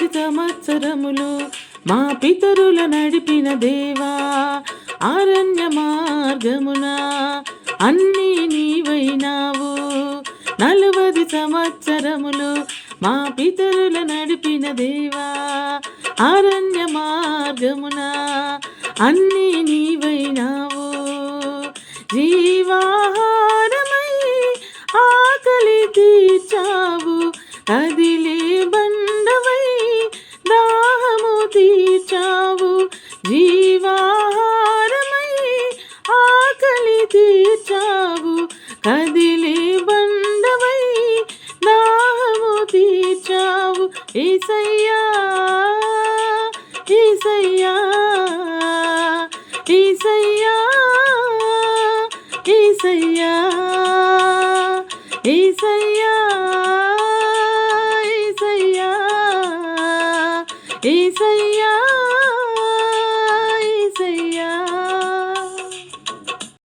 నలువది సంవత్సరములు మా పితరుల నడిపిన దేవా అరణ్య మార్గమున అన్నీ నీవైనావు. నలువది సంవత్సరములు మా పితరుల నడిపిన దేవా అరణ్య మార్గమున అన్నీ నీవైనావు. జీవాహారమై ఆకలి తీర్చావు. తీర్చావు కదిలే బండవై దాహము తీర్చావు. ఈసయ్యా ఈసయ్యా ఈసయ్యా ఈసయ్యా ఈసయ్యా ఈసయ్యా ఈసయ్యా